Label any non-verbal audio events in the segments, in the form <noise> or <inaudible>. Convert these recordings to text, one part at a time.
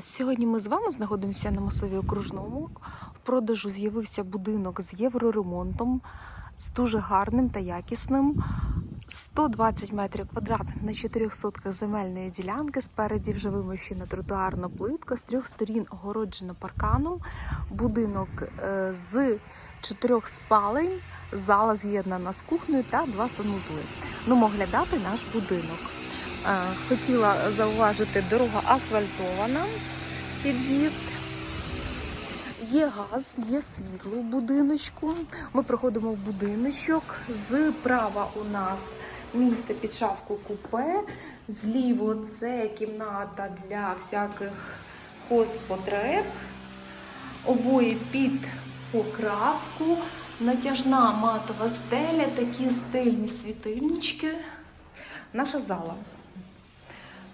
Сьогодні ми з вами знаходимося на масиві окружному. В продажу з'явився будинок з євроремонтом, з дуже гарним та якісним. 120 метрів квадратних на 4 сотках земельної ділянки. Спереді вже вимощена тротуарна плитка, з трьох сторін огороджена парканом. Будинок е, з чотирьох спалень, зала з'єднана з кухнею та два санузли. Ну, оглядати наш будинок. Е, Хотіла зауважити, дорога асфальтована, під'їзд. Є газ, є світло в будиночку. Ми проходимо в будиночок. Зправа у нас місце під шафку купе. Зліво це кімната для всяких хозпотреб. Обоє під покраску, натяжна матова стеля, такі стильні світильнички. Наша зала.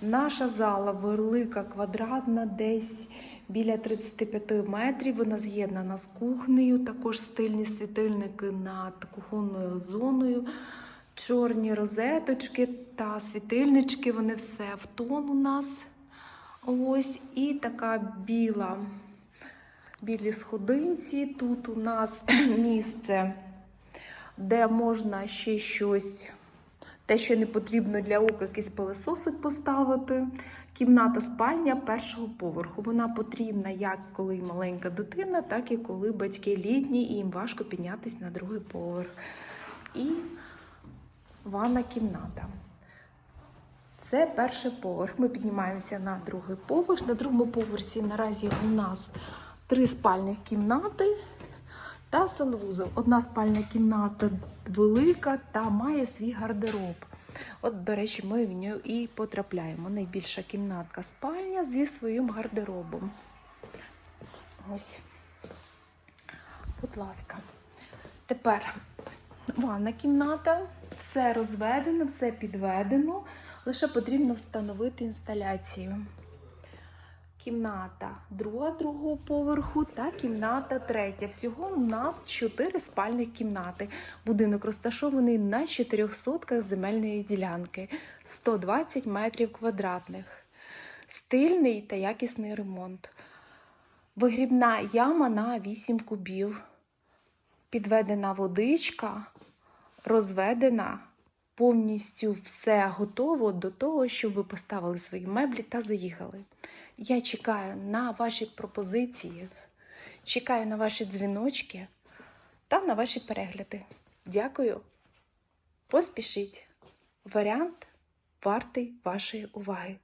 Наша зала велика, квадратна, десь біля 35 метрів. Вона з'єднана з кухнею, також стильні світильники над кухонною зоною, чорні розеточки та світильнички. Вони все в тон у нас. Ось і така біла, білі сходинці. Тут у нас <clears throat> місце, де можна ще щось те, що не потрібно для ока, якийсь пилососик поставити. Кімната спальня першого поверху. Вона потрібна як коли маленька дитина, так і коли батьки літні і їм важко піднятися на другий поверх. І ванна кімната. Це перший поверх. Ми піднімаємося на другий поверх. На другому поверсі наразі у нас три спальних кімнати та санвузол. Одна спальна кімната велика та має свій гардероб. От, до речі, ми в нього і потрапляємо. Найбільша кімнатка спальня зі своїм гардеробом. Ось. Будь ласка. Тепер ванна кімната. Все розведено, все підведено. Лише потрібно встановити інсталяцію кімната друга другого поверху та кімната третя. Всього у нас чотири спальних кімнати. Будинок розташований на чотирьох сотках земельної ділянки, 120 метрів квадратних. Стильний та якісний ремонт. Вигрібна яма на 8 кубів. Підведена водичка, розведена. Повністю все готово до того, щоб ви поставили свої меблі та заїхали. Я чекаю на ваші пропозиції, чекаю на ваші дзвіночки та на ваші перегляди. Дякую. Поспішіть. Варіант вартий вашої уваги.